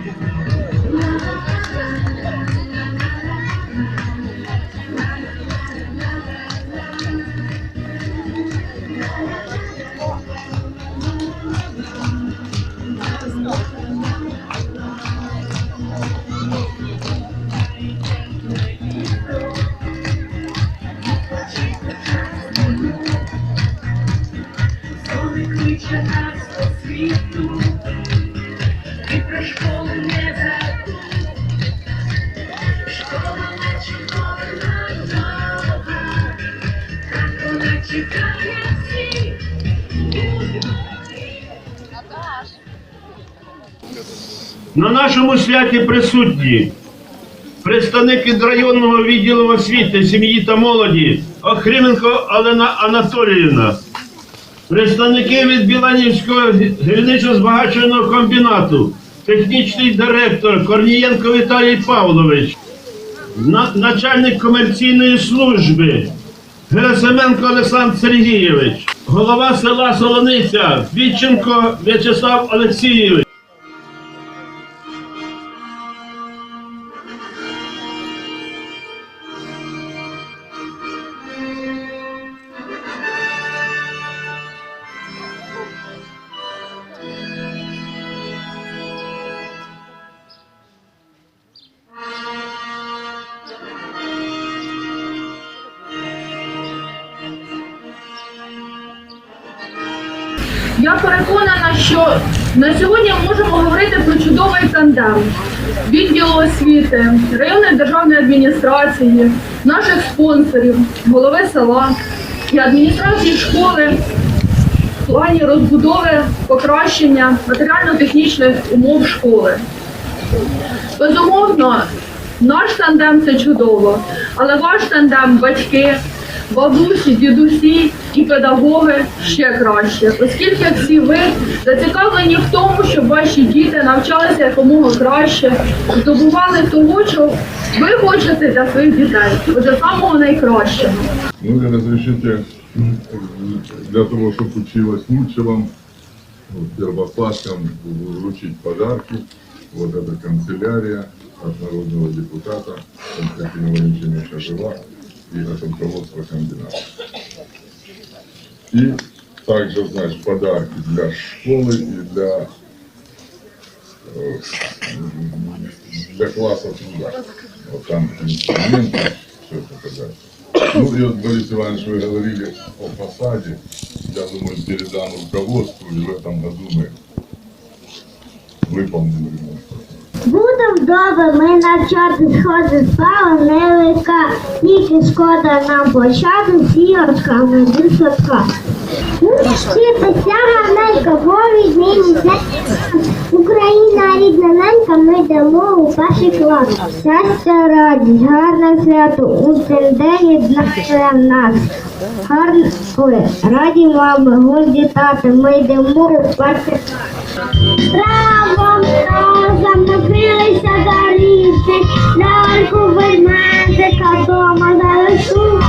Thank you. На нашому святі присутні представник від районного відділу освіти, сім'ї та молоді Охрименко Олена Анатоліївна, представники від Біланівського гірничо-збагачувального комбінату, технічний директор Корнієнко Віталій Павлович, начальник комерційної служби Герасименко Олександр Сергійович, голова села Солониця Вітченко В'ячеслав Олексійович. Я переконана, що на сьогодні можемо говорити про чудовий тандем відділу освіти, районної державної адміністрації, наших спонсорів, голови села і адміністрації школи в плані розбудови покращення матеріально-технічних умов школи. Безумовно, наш тандем це чудово, але ваш тандем батьки, бабусі, дідусі і педагоги ще краще, оскільки всі ви зацікавлені в тому, щоб ваші діти навчалися якомога краще, здобували того, що ви хочете для своїх дітей, отже, самого найкращого. Ну и разрешите для того, чтобы училось лучше вам, вот, первоклассням вручить подарки. Вот эта канцелярия от народного депутата Константина Валентиновича Жила и от руководства комбината. И также, значит, подарки для школы и для, э, для класса труда. Вот там инструменты, все показать. Ну и вот, Борис Иванович, вы говорили о фасаде. Я думаю, передам руководству, и в этом году мы выполним ремонт. Буде вдома ми навчати сходи справа невелика, тільки шкода нам пощади сірочками зі садка. Вчитися гарненько, бо відміниться Україна рідна ненька, ми йдемо у перший клас. Щастя, радість, гарне свято, у цей день для нас. Гарне, ой, раді мами, горді тати, ми йдемо у перший клас. Правом разом ăștia dar niște La ori cuvânt mai ca Toma, dar sunt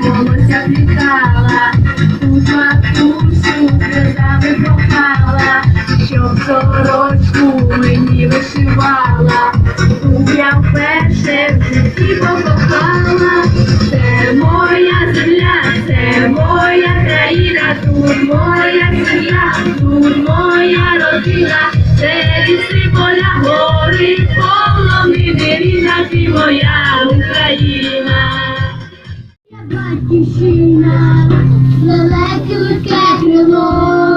волосся плітала, тут матусю сльозами щоб сорочку мені вишивала, тут вперше в житті покохала, це моя земля, це моя країна, тут моя сім'я, тут моя родина, це ліси поля, гори, полонини, рідна ти моя Україна батьківщина, далеке легке крило.